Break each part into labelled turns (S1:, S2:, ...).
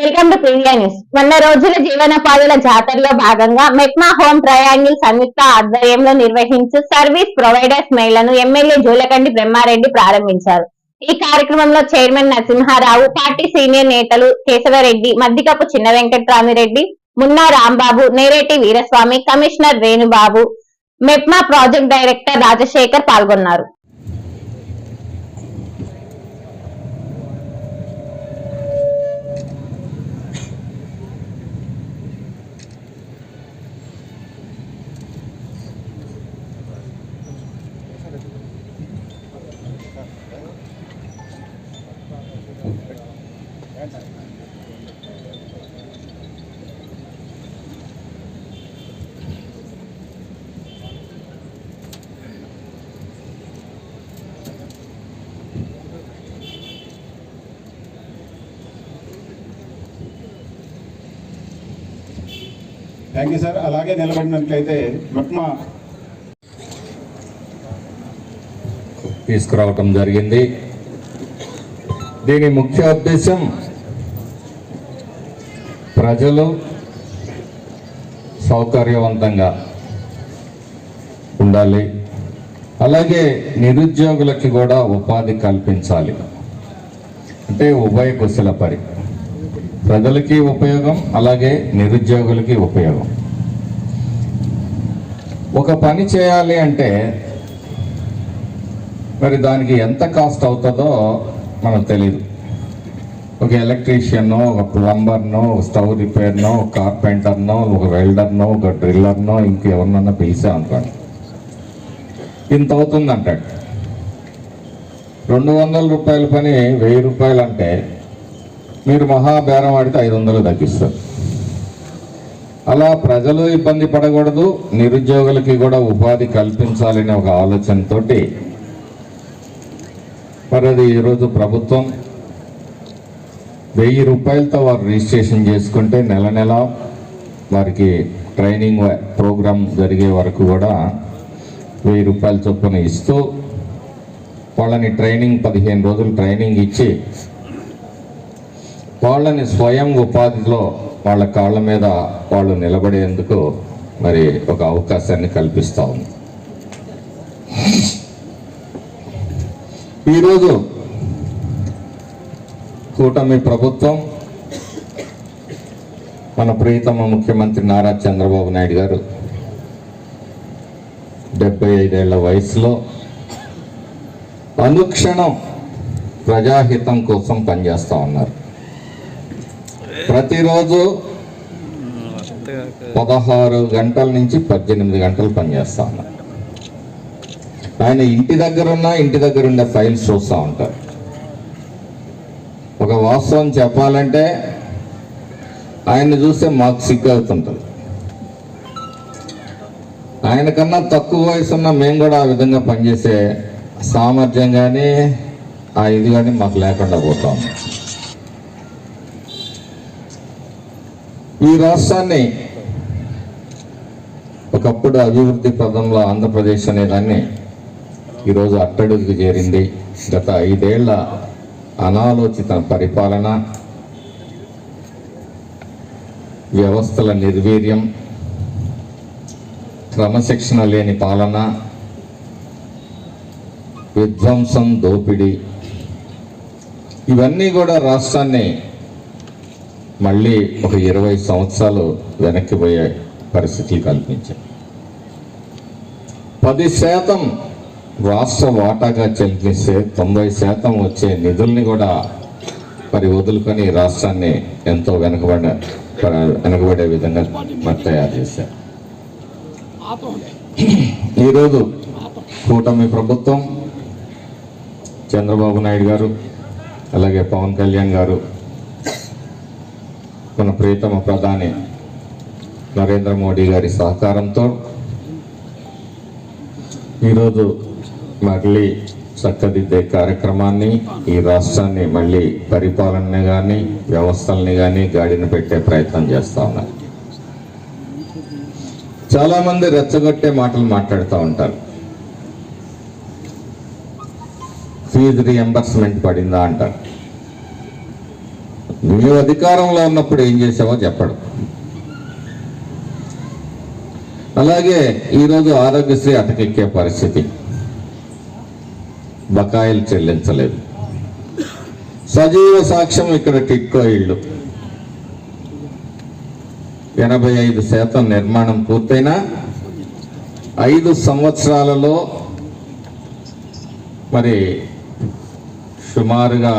S1: Welcome to Priya news. వంద రోజుల జీవనోపాధుల జాతరలో భాగంగా మెక్మా హోమ్ ట్రయాంగిల్ సంయుక్త ఆధ్వర్యంలో నిర్వహించు సర్వీస్ ప్రొవైడర్స్ మేళను ఎమ్మెల్యే జూలకండి బ్రహ్మారెడ్డి ప్రారంభించారు. ఈ కార్యక్రమంలో చైర్మన్ నరసింహారావు పార్టీ సీనియర్ నేతలు Keshavareddy Maddikapu Chinna Venkatramireddy Munna Rambabu Nereti Veeraswamy commissioner Venubabu MEPMA project director Rajasekhar పాల్గొన్నారు.
S2: Thank you sir. అలాగే నిలబడినట్లయితే మట్మా
S3: తీసుకురావటం జరిగింది. దీని ముఖ్య ఉద్దేశం ప్రజలు సౌకర్యవంతంగా ఉండాలి. అలాగే నిరుద్యోగులకి కూడా ఉపాధి కల్పించాలి. అంటే ఉభయ కుశల పరి. ప్రజలకి ఉపయోగం అలాగే నిరుద్యోగులకి ఉపయోగం. ఒక పని చేయాలి అంటే మరి దానికి ఎంత కాస్ట్ అవుతుందో మనకు తెలియదు ఒక ఎలక్ట్రీషియన్నో ఒక ప్లంబర్నో స్టవ్ రిపేర్నో ఒక కార్పెంటర్నో ఒక వెల్డర్నో ఒక డ్రిల్లర్నో ఇంకెవరినన్నా పిలిచా అనుకోండి. ఇంత అవుతుంది అంటాడు రెండు వందల రూపాయల పని వెయ్యి రూపాయలు అంటే మీరు మహాబేరం ఆడితే ఐదు వందలు తగ్గిస్తారు. అలా ప్రజలు ఇబ్బంది పడకూడదు నిరుద్యోగులకి కూడా ఉపాధి కల్పించాలనే ఒక ఆలోచనతోటి. మరి అది ఈరోజు ప్రభుత్వం వెయ్యి రూపాయలతో వారు రిజిస్ట్రేషన్ చేసుకుంటే నెల నెల వారికి ట్రైనింగ్ ప్రోగ్రాం జరిగే వరకు కూడా వెయ్యి రూపాయల చొప్పున ఇస్తూ వాళ్ళని ట్రైనింగ్ పదిహేను రోజులు ట్రైనింగ్ ఇచ్చి వాళ్ళని స్వయం ఉపాధిలో వాళ్ళ కాళ్ళ మీద వాళ్ళు నిలబడేందుకు మరి ఒక అవకాశాన్ని కల్పిస్తూ ఉంది. ఈరోజు కూటమి ప్రభుత్వం మన ప్రియతమ ముఖ్యమంత్రి నారా చంద్రబాబు నాయుడు గారు డెబ్బై ఐదేళ్ళ వయసులో అనుక్షణం ప్రజాహితం కోసం పనిచేస్తూ ఉన్నారు. ప్రతిరోజు పదహారు గంటల నుంచి పద్దెనిమిది గంటలు పనిచేస్తూ ఉన్నారు. ఆయన ఇంటి దగ్గర ఉన్నా ఇంటి దగ్గర ఉండే ఫైల్స్ చూస్తూ ఉంటారు. ఒక వాస్తవం చెప్పాలంటే ఆయన్ని చూస్తే మాకు సిగ్గు అవుతుంటుంది ఆయన కన్నా తక్కువ వయసు ఉన్న మేము కూడా ఆ విధంగా పనిచేసే సామర్థ్యం కానీ ఆ ఇది కానీ మాకు లేకుండా పోతాం ఈ రాష్ట్రాన్ని ఒకప్పుడు అభివృద్ధి పదంలో ఆంధ్రప్రదేశ్ అనేదాన్ని ఈరోజు అట్టడుగుకు చేరింది. గత ఐదేళ్ళ అనాలోచిత పరిపాలన వ్యవస్థల నిర్వీర్యం క్రమశిక్షణ లేని పాలన విధ్వంసం దోపిడీ ఇవన్నీ కూడా రాష్ట్రాన్ని మళ్ళీ ఒక ఇరవై సంవత్సరాలు వెనక్కిపోయే పరిస్థితులు కల్పించాయి. పది శాతం రాష్ట్ర వాటాగా చెల్లిస్తే తొంభై శాతం వచ్చే నిధుల్ని కూడా మరి వదులుకొని రాష్ట్రాన్ని ఎంతో వెనుకబడ వెనుకబడే విధంగా మరి తయారు చేశారు. ఈరోజు కూటమి ప్రభుత్వం చంద్రబాబు నాయుడు గారు అలాగే పవన్ కళ్యాణ్ గారు మన ప్రియతమ ప్రధాని నరేంద్ర మోడీ గారి సహకారంతో ఈరోజు మళ్ళీ చక్కదిద్దే కార్యక్రమాన్ని ఈ రాష్ట్రాన్ని మళ్ళీ పరిపాలనని కానీ వ్యవస్థల్ని కానీ గాడిన పెట్టే ప్రయత్నం చేస్తా ఉన్నారు. చాలామంది రెచ్చగొట్టే మాటలు మాట్లాడుతూ ఉంటారు. ఫీజు రియంబర్స్మెంట్ పడిందా అంటారు. నువ్వు అధికారంలో ఉన్నప్పుడు ఏం చేసావో చెప్పడు. అలాగే ఈరోజు ఆరోగ్యశ్రీ అటకెక్కే పరిస్థితి. బకాయిలు చెల్లించలేదు. సజీవ సాక్ష్యం ఇక్కడ టిట్కో ఇళ్ళు ఎనభై ఐదు శాతం నిర్మాణం పూర్తయినా ఐదు సంవత్సరాలలో మరి సుమారుగా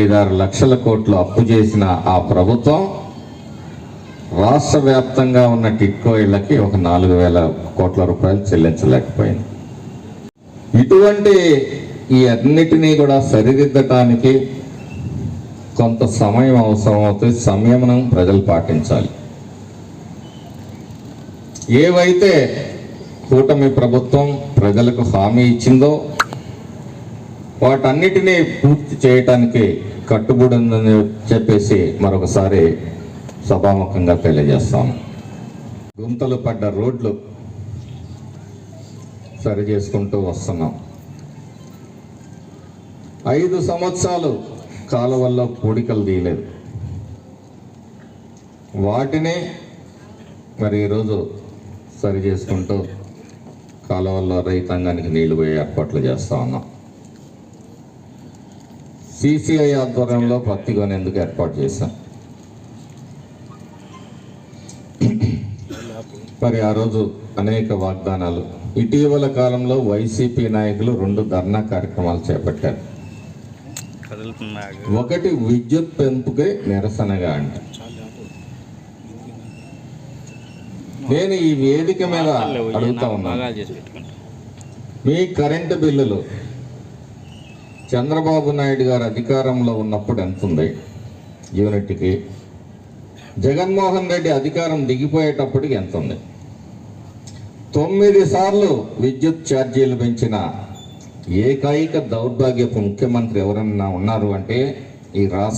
S3: ఐదారు లక్షల కోట్లు అప్పు చేసిన ఆ ప్రభుత్వం రాష్ట్ర వ్యాప్తంగా ఉన్న టిట్కో ఇళ్ళకి ఒక నాలుగు వేల కోట్ల రూపాయలు చెల్లించలేకపోయింది. ఇటువంటి ఈ అన్నిటినీ కూడా సరిదిద్దటానికి కొంత సమయం అవసరం అవుతుంది సంయమనం ప్రజలు పాటించాలి. ఏవైతే కూటమి ప్రభుత్వం ప్రజలకు హామీ ఇచ్చిందో వాటన్నిటినీ పూర్తి చేయటానికి కట్టుబడి ఉందని చెప్పేసి మరొకసారి సభాముఖంగా తెలియజేస్తాము గుంతలు పడ్డ రోడ్లు సరి చేసుకుంటూ వస్తున్నాం. ఐదు సంవత్సరాలు కాలువల్లో పూడికలు తీయలేదు. వాటినే మరి ఈరోజు సరి చేసుకుంటూ కాలువల్లో రైతాంగానికి నీళ్ళు పోయే ఏర్పాట్లు చేస్తూ ఉన్నాం. సిసిఐ ఆధ్వర్యంలో పత్తి కొనేందుకు ఏర్పాటు చేశాం. మరి ఆ రోజు అనేక వాగ్దానాలు. ఇటీవల కాలంలో వైసీపీ నాయకులు రెండు ధర్నా కార్యక్రమాలు చేపట్టారు. ఒకటి విద్యుత్ పెంపుకే నిరసనగా అంట. నేను ఈ వేదిక మీద అడుగుతా
S4: ఉన్నా.
S3: మీ కరెంటు బిల్లులు చంద్రబాబు నాయుడు గారు అధికారంలో ఉన్నప్పుడు ఎంత ఉంది యూనిట్కి జగన్మోహన్ రెడ్డి అధికారం దిగిపోయేటప్పటికి ఎంత ఉంది? తొమ్మిది సార్లు విద్యుత్ ఛార్జీలు పెంచిన ఏకైక దౌర్భాగ్యపు ముఖ్యమంత్రి ఎవరన్నా ఉన్నారు అంటే ఈ రాష్ట్ర